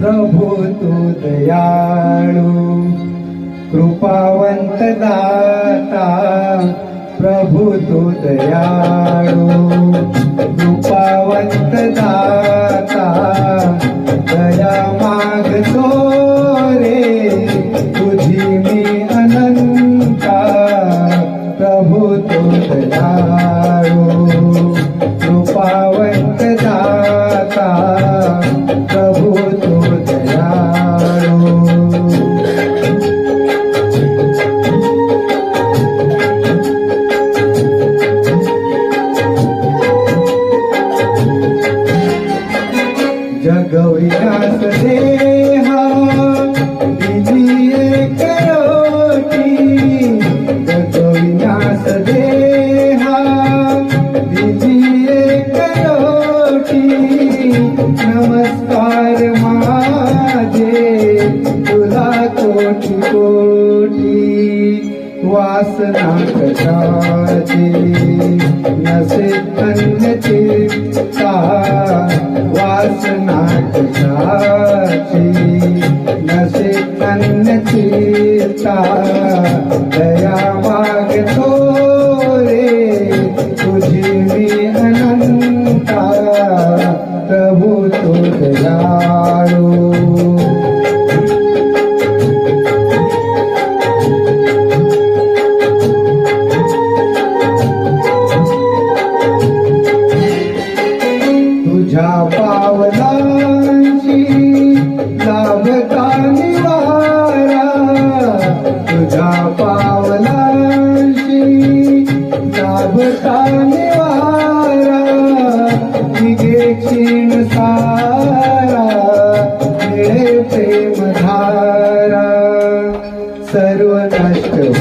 प्रभु तू दयाळू कृपावंत दाता प्रभु तू दयाळू कृपावंत दाता नमस्कार माझे तुला कोटी कोटी। वासना कशाची नसे अन्य चित्ता दया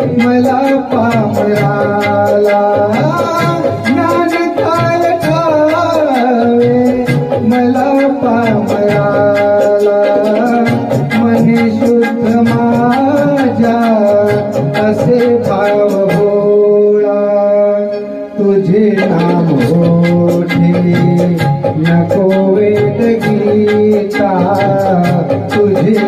मला पामराला ज्ञान काय ठावे मला पामराला मनी शुद्ध माझ्या असे भाव भोळा तुझे नाम होठे नको वेद गीता. तुझे